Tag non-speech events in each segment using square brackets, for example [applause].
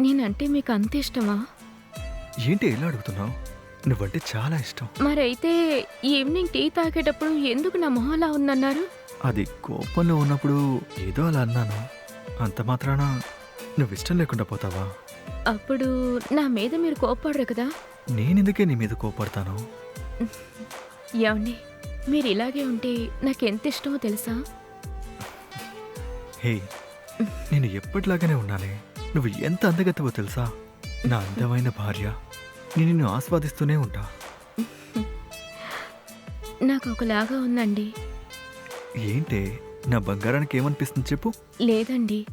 నేనంటే మీకు అంత ఇష్టమా? ఏంటి ఎలా అడుగుతున్నావు? నువ్వంటే చాలా ఇష్టం. మరైతే ఈవినింగ్ టీ తాగేటప్పుడు ఎందుకు నా మొహం అలా ఉందన్నారు? అది కోపంలో ఉన్నప్పుడు ఏదో అలా అన్నాను. అంత మాత్రాన నువ్వు ఇష్టం లేకుండా పోతావా? అప్పుడు నా మీద మీరు కోప్పడరు కదా? నేనెందుకే నీ మీద కోపడతాను? ఏమండి మీరు ఇలాగే ఉంటే నాకు ఎంత ఇష్టమో తెలుసా? హే నేను ఎప్పటిలాగానే ఉన్నానే నువ్వు ఎంత అందగత్తవో తెలుసా? నా అందమైన భార్య నేను నిన్ను ఆస్వాదిస్తూనే ఉంటా. నాకు ఒకలాగా ఉందండి. ఏంటే? నా బంగారానికి ఏమనిపిస్తుంది చెప్పు? లేదండి.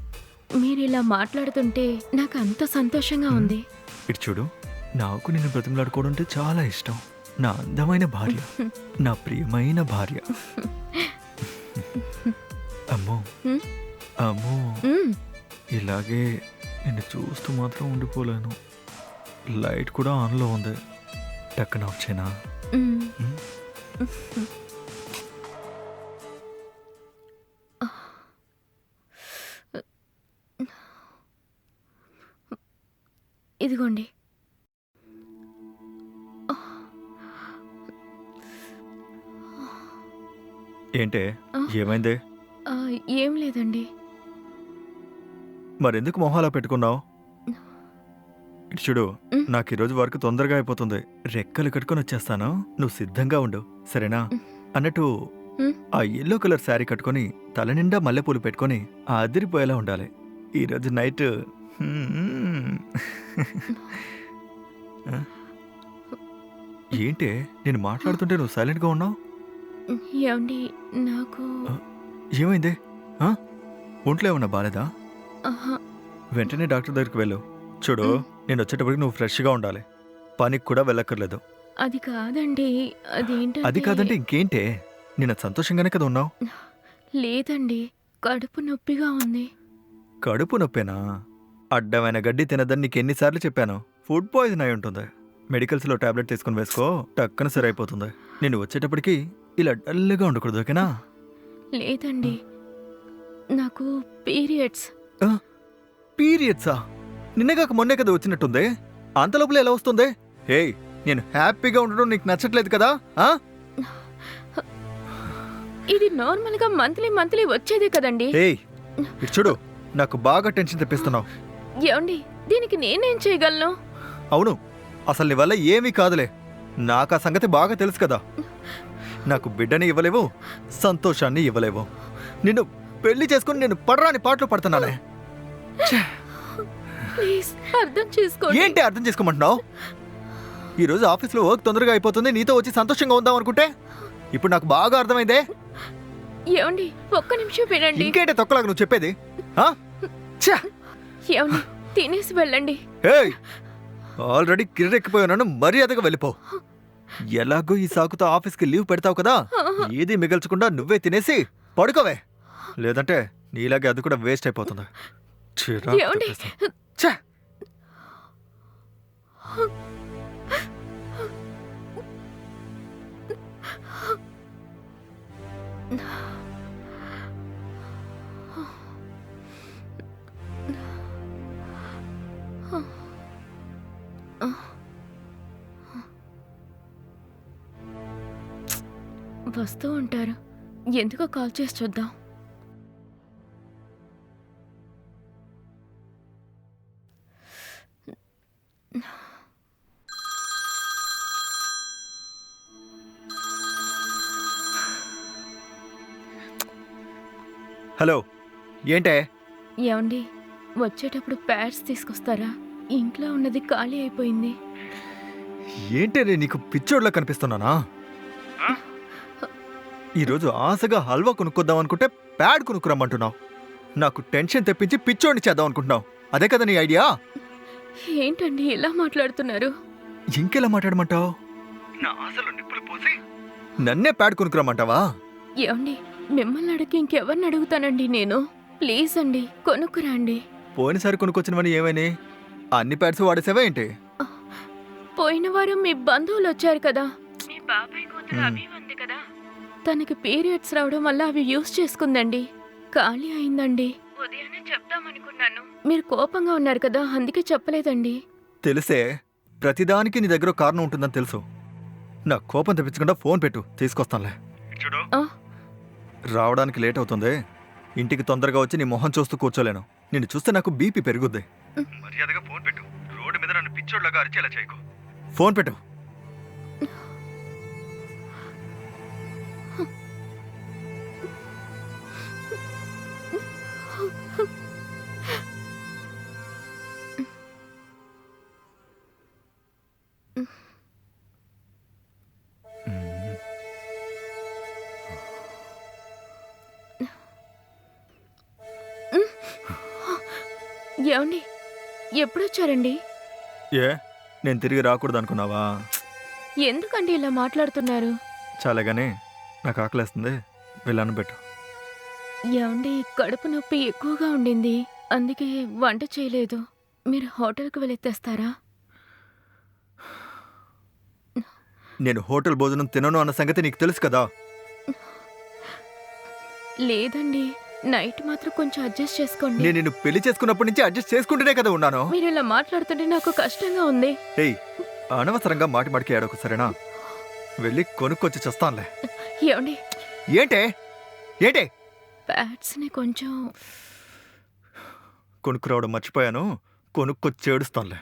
మీరు ఇలా మాట్లాడుతుంటే నాకు అంత సంతోషంగా ఉంది. ఇటు చూడు నాకు నిన్ను బ్రతిమలాడుకోవడం అంటే చాలా ఇష్టం. నా అందమైన భార్య నా ప్రియమైన భార్య. [laughs] అమ్మో? అమ్మో. మ్మ్. ఇలాగే నిన్ను చూస్తూ మాత్రం ఉండిపోలేను. లైట్ కూడా ఆన్లో ఉంది. టక్కన వచ్చేనా? ఇదిగోండి. ఏంటే. ఏమైంది? ఏం లేదండి. మరెందుకు మొహాలా పెట్టుకున్నావు ఇటు చూడు. నాకు ఈరోజు వర్క్ తొందరగా అయిపోతుంది రెక్కలు కట్టుకొని వచ్చేస్తాను నువ్వు సిద్ధంగా ఉండు సరేనా. అన్నట్టు. ఆ ఎల్లో కలర్ శారీ కట్టుకొని తల నిండా మల్లెపూలు పెట్టుకొని ఆ అదిరిపోయేలా ఉండాలి ఈరోజు నైట్? ఏంటే నేను మాట్లాడుతుంటే నువ్వు సైలెంట్గా ఉన్నావు నాకు. ఏమైంది? ఒంట్లో ఏమన్నా బాలేదా వెంటనే డాక్టర్ దగ్గరికి వెళ్ళు. చూడు. నేను వచ్చేటప్పటికి నువ్వు ఫ్రెష్గా ఉండాలి. పనికి కూడా వెళ్ళక్కర్లేదు. అది కాదండి అదేంటంటే అది కాదంటే ఇంకేంటే? నేను సంతోషంగానే కదా ఉన్నావు? లేదండి కడుపు నొప్పిగా ఉంది. కడుపు నొప్పేనా? అడ్డమైన గడ్డి తినదని నీకు ఎన్నిసార్లు చెప్పాను. ఫుడ్ పాయిజన్ అయి ఉంటుంది. మెడికల్స్లో టాబ్లెట్ తీసుకుని వేసుకో టక్కన సరి అయిపోతుంది నేను వచ్చేటప్పటికి ఇలా డల్గా ఉండకూడదు ఓకేనా? లేదండి. నాకు పీరియడ్స్. పీరియడ్సా? నిన్నగాక మొన్నే కదా వచ్చినట్టుంది? అంత లోపల ఎలా వస్తుంది? హే నేను హ్యాపీగా ఉండడం నీకు నచ్చట్లేదు కదా ఆ? ఇది నార్మల్గా మంత్లీ మంత్లీ వచ్చేదే కదండి. హే ఇటు చూడు నాకు బాగా టెన్షన్ తెప్పిస్తున్నావు. ఏమండి దీనికి నేనేం చేయగలను? అవును అసలు నీ వల్ల ఏమీ కాదులే. నాకు ఆ సంగతి బాగా తెలుసు కదా. నాకు బిడ్డని ఇవ్వలేవు సంతోషాన్ని ఇవ్వలేవు. నిన్ను పెళ్ళి చేసుకుని నేను పడరాని పాటలు పడుతున్నానే. ప్లీజ్ అర్థం చేసుకోండి. ఏంటి అర్థం చేసుకోమంటున్నావు? ఈరోజు ఆఫీస్లో వర్క్ తొందరగా అయిపోతుంది నీతో వచ్చి సంతోషంగా ఉందాం అనుకుంటే? ఇప్పుడు నాకు బాగా అర్థమైందే. ఏమండి ఒక్క నిమిషం వినండి. ఇంకేంటే తొక్కలాగా నువ్వు చెప్పేది? ఆ? ఛ! ఏమండి తినేసి వెళ్ళండి. ఏయ్ ఆల్రెడీ కిర్రెక్కిపోయాను మర్యాదగా వెళ్ళిపో. ఎలాగో ఈ సాకుతో ఆఫీస్కి లీవ్ పెడతావు కదా? ఏది మిగల్చకుండా నువ్వే తినేసి పడుకోవే. లేదంటే నీలాగే అది కూడా వేస్ట్ అయిపోతుంది. చిరాకు ఏమండి? తెప్పిస్తుంది. ఛ! వస్తూ ఉంటారు ఎందుకో కాల్ చేసి చూద్దాం హలో ఏంటే? ఏమండి వచ్చేటప్పుడు ప్యాడ్స్ తీసుకొస్తారా? ఇంట్లో ఉన్నది ఖాళీ అయిపోయింది. ఏంటే నేను నీకు పిచ్చోడ్లా కనిపిస్తున్నానా? ఈరోజు ఆశగా హల్వా కొనుక్కొద్దాం అనుకుంటే ప్యాడ్ కొనుక్కురమ్మంటున్నావు. నాకు టెన్షన్ తెప్పించి పిచ్చోడిని చేద్దాం అనుకుంటున్నావు. అదే కదా నీ ఐడియా? ఏంటండి ఇలా మాట్లాడుతున్నారు? ఇంకెలా మాట్లాడమంటావు? నా ఆశలు నిప్పులు పోసి నన్నే ప్యాడ్ కొనుక్కురమ్మంటావా? ఏమండి మిమ్మల్ని అడిగి ఇంకెవరిని అడుగుతానండి నేను? ప్లీజ్ అండి కొనుక్కురండి పోయినసారి కొనుక్కొచ్చినవని ఏమైనాయి అన్ని ప్యాడ్స్ వాడేసావా ఏంటి? పోయిన వారం మీ బంధువులు వచ్చారు కదా. మీ బాబాయ్ కూతురు మ్మ్. అభి ఉంది కదా. తనకి పీరియడ్స్ రావడం వల్ల అవి యూస్ చేసుకుందండి. ఖాళీ అయిందండి. ఉదయాన్నే చెప్దామనుకున్నాను. మీరు కోపంగా ఉన్నారు కదా అందుకే చెప్పలేదండి. తెలిసే ప్రతిదానికి నీ దగ్గర కారణం ఉంటుందని తెలుసు. నా కోపం తెప్పించకుండా ఫోన్ పెట్టు తీసుకొస్తానులే. చూడు. ఆ. రావడానికి లేట్ అవుతుంది. ఇంటికి తొందరగా వచ్చి నీ మొహం చూస్తూ కూర్చోలేను. నిన్ను చూస్తే నాకు బీపీ పెరుగుద్ది. మర్యాదగా ఫోన్ పెట్టు. రోడ్డు మీద నన్ను పిచ్చోడ్లాగా అరిచేలా చేయకు. ఫోన్ పెట్టు. ఏమండి? ఎప్పుడొచ్చారండి? ఏ? నేను తిరిగి రాకూడదు అనుకున్నావా ఎందుకండి ఇలా మాట్లాడుతున్నారు? చాలాగానే నాకు ఆకలేస్తుంది. వెళ్ళాను పెట్టు. ఏమండి కడుపు నొప్పి ఎక్కువగా ఉండింది. అందుకే వంట చేయలేదు. మీరు హోటల్కి వెళ్ళి తెస్తారా? నేను హోటల్ భోజనం తినను అన్న సంగతి నీకు తెలుసు కదా? లేదండి. నైట్ మాత్రం కొంచెం అడ్జస్ట్ చేసుకోండి. నేను నిన్ను పెళ్ళి చేసుకున్నప్పటి నుంచి అడ్జస్ట్ చేసుకుంటూనే కదా ఉన్నాను. మీరు ఇలా మాట్లాడుతుంటే నాకు కష్టంగా ఉంది. ఏయ్ అనవసరంగా మాటి మాటికి ఏడొక సరేనా? వెళ్ళి కొనుక్కొచ్చి చేస్తానులే. ఏమండి? ఏంటే? ఏంటే? ప్యాట్స్ని కొంచెం కొనుక్కురావడం మర్చిపోయాను. కొనుక్కొచ్చి ఏడుస్తానులే.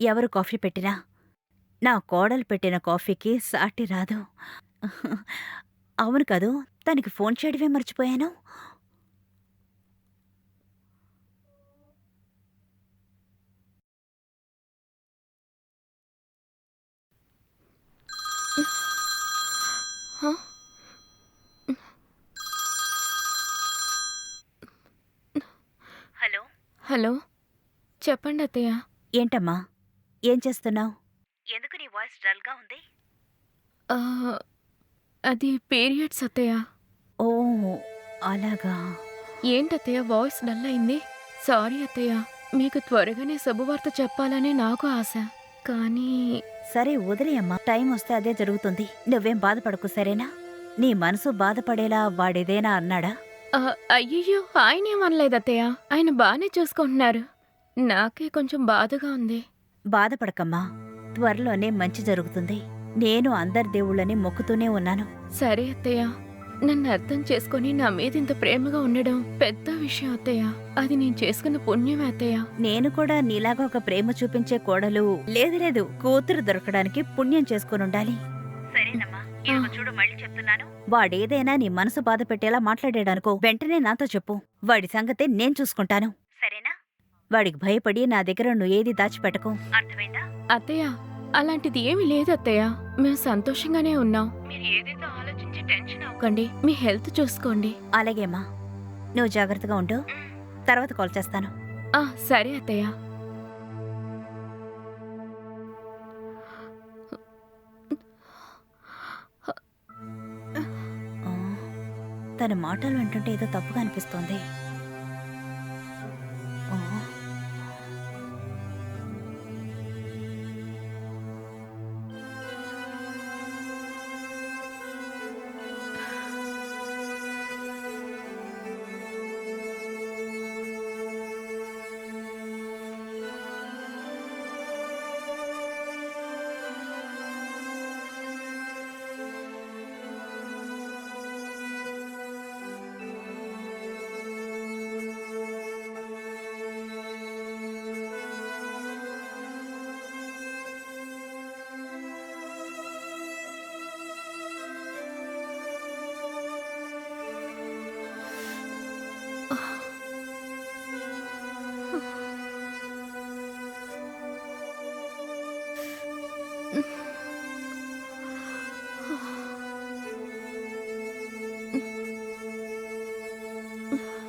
ఎవరు కాఫీ పెట్టినా? నా కోడలు పెట్టిన కాఫీకి సాటి రాదు. అవును కదూ తనకి ఫోన్ చేయడమే మర్చిపోయాను? హలో? హలో? చెప్పండి అత్తయ్య ఏంటమ్మా? ఏం చేస్తున్నావు? ఎందుకు నీ వాయిస్ డల్గా ఉంది? ఆ, అది పీరియడ్స్ అత్తయ్య. ఓ అలాగా. ఏంటత్తయ్య వాయిస్ డల్ అయింది సారీ అత్తయ్య మీకు త్వరగానే శుభవార్త చెప్పాలని నాకు ఆశ. కానీ సరే వదిలేయమ్మా టైం వస్తే అదే జరుగుతుంది. నువ్వేం బాధపడకు సరేనా? నీ మనసు బాధపడేలా వాడేదేనా అన్నాడా? ఆ, అయ్యయ్యో ఆయనేం అనలేదు అత్తయ్య ఆయన బాగానే చూసుకుంటున్నారు. నాకే కొంచెం బాధగా ఉంది. బాధపడకమ్మా. త్వరలోనే మంచి జరుగుతుంది. నేను అందరి దేవుళ్ళని మొక్కుతూనే ఉన్నాను. సరే అత్తయ్య. నన్ను అర్థం చేసుకొని నా మీద ఇంత ప్రేమగా ఉండడం పెద్ద విషయం అత్తయ్య. అది నేను చేసుకున్న పుణ్యమే అత్తయ్య. నేను కూడా నీలాగా ఒక ప్రేమ చూపించే కోడలు లేదు లేదు కూతురు దొరకడానికి పుణ్యం చేసుకుని ఉండాలి. సరేనమ్మా ఇదిగో చూడు మళ్ళీ చెప్తున్నాను. వాడేదైనా నీ మనసు బాధ పెట్టేలా మాట్లాడాడనుకో వెంటనే నాతో చెప్పు. వాడి సంగతి నేను చూసుకుంటాను. సరేనా? వాడికి భయపడి నా దగ్గర నువ్వు ఏది దాచిపెట్టకు. అర్థమైందా? అత్తయ్య అలాంటిది ఏమీ లేదు అత్తయ్య. మేము సంతోషంగానే ఉన్నాం. మీరు ఏదేదో ఆలోచించి టెన్షన్ అవ్వకండి మీ హెల్త్ చూసుకోండి. అలాగేమ్మా నువ్వు జాగ్రత్తగా ఉండు. తర్వాత కాల్ చేస్తాను. ఆ సరే అత్తయ్య. తన మాటలు వింటుంటే ఏదో తప్పుగా అనిపిస్తోంది.